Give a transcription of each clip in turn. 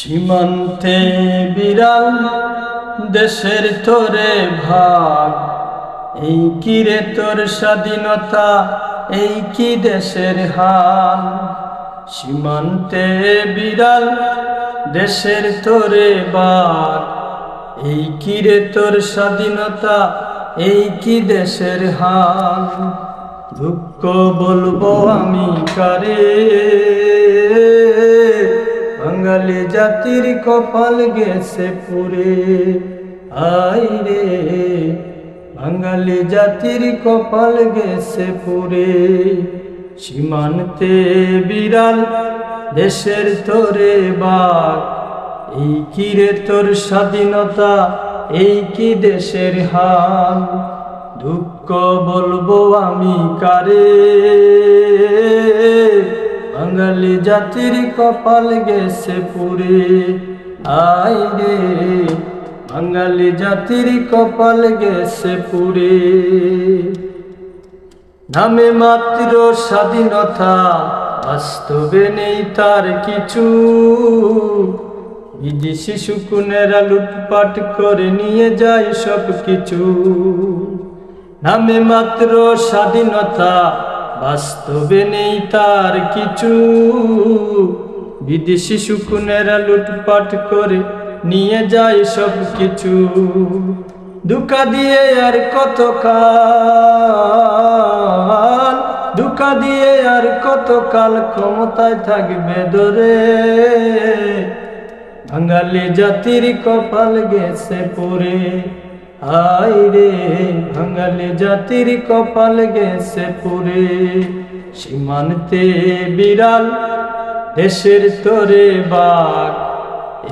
সীমান্তে বিড়াল দেশের তোরে ভাগ। এই কি রে তোর স্বাধীনতা? এই কি দেশের হাল? সীমান্তে বিড়াল দেশের তোরে বাঘ এই কি রে তোর স্বাধীনতা? এই কি দেশের হাল? দুঃখ বলব আমি কারে? বাঙালি জাতির কপাল গেছে পুরে। আই রে, বাঙালি জাতির কপাল গেছে পুরে। সীমান্তে বিড়াল দেশের তোরে বাঘ, এই কি রে তোর স্বাধীনতা, এই কি দেশের হাল? দুঃখ বলব আমি কারে? বাঙালি জাতির কপাল গেছে পুরে। আই রে, বাঙালি জাতির কপাল গেছে পুরে। নামে মাত্র স্বাধীনতা, বাস্তবে নেই তার কিছু। বিদেশি শুকুনেরা লুটপাট করে নিয়ে যায় সব কিছু নামে মাত্র স্বাধীনতা বাস্তবে নেই তার কিছু। বিদেশি শুকুনেরা লুটপাট করে নিয়ে যায় সব কিছু। দুকা দিয়ে আর কত কাল দুকা দিয়ে আর কত কাল ক্ষমতায় থাকবে দরে বাঙালি জাতির কপাল গেছে পরে আই রে জাতির কপাল গেছে পুরে। সীমান্তে বিড়াল, দেশের তোরে বাঘ।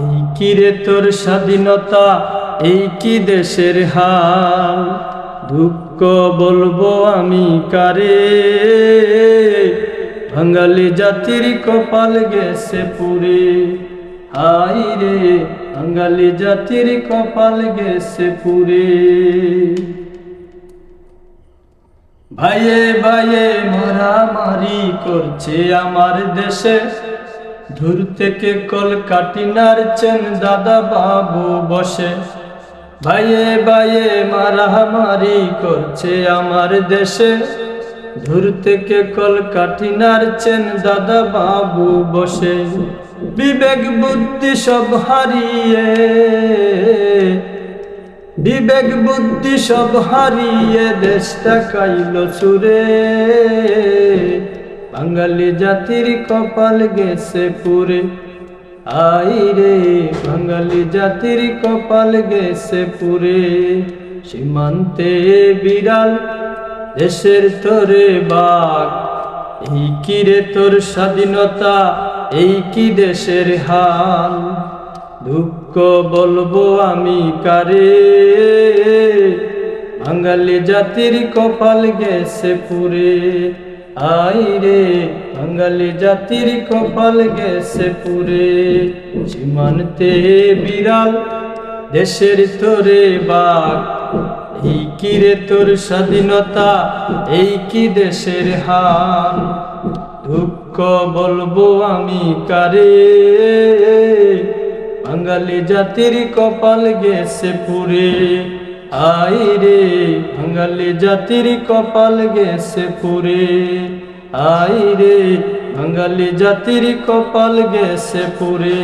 এই কি রে তোর স্বাধীনতা, এই কি দেশের হাল? দুঃখ বলব আমি কারে? বাঙালি জাতির কপাল গেছে পুরে। হাই রে বাঙালি জাতির কপাল গেছে পুরে। ভাইয়ে ভাইয়ে মারামারি করছে আমার দেশে। দূর থেকে কল কাটি নারছেন দাদা বাবু বসে। ভাইয়ে ভাইয়ে মারামারি করছে আমার দেশে। দূর থেকে কল কাটি নারছেন দাদা বাবু বসে। বিবেক বুদ্ধি সব হারিয়ে, বিবেক বুদ্ধি সব হারিয়ে দেশটা কাইল সুরে। বাঙালি জাতির কপাল গেছে পুরে। আই রে, বাঙালি জাতির কপাল গেছে পুরে। সীমান্তে বিড়াল, দেশের তোরে বাঘ, এই কি রে তোর স্বাধীনতা? এই কি দেশের হাল? দুঃখ বলব আমি কারে? বাঙালি জাতির কপাল গেছে পুরে। আই রে, বাঙালি জাতির কপাল গেছে পুরে। সীমান্তে বিড়াল, দেশের তোরে বাঘ। এই কি রে তোর স্বাধীনতা? এই কি দেশের হাল? দুঃখ বলব আমি কারে? বাঙালি জাতির কপাল গেছে পুরে। আই রে, বাঙালি জাতির কপাল গেছে পুরে। আই রে, বাঙালি জাতির কপাল গেছে পুরে।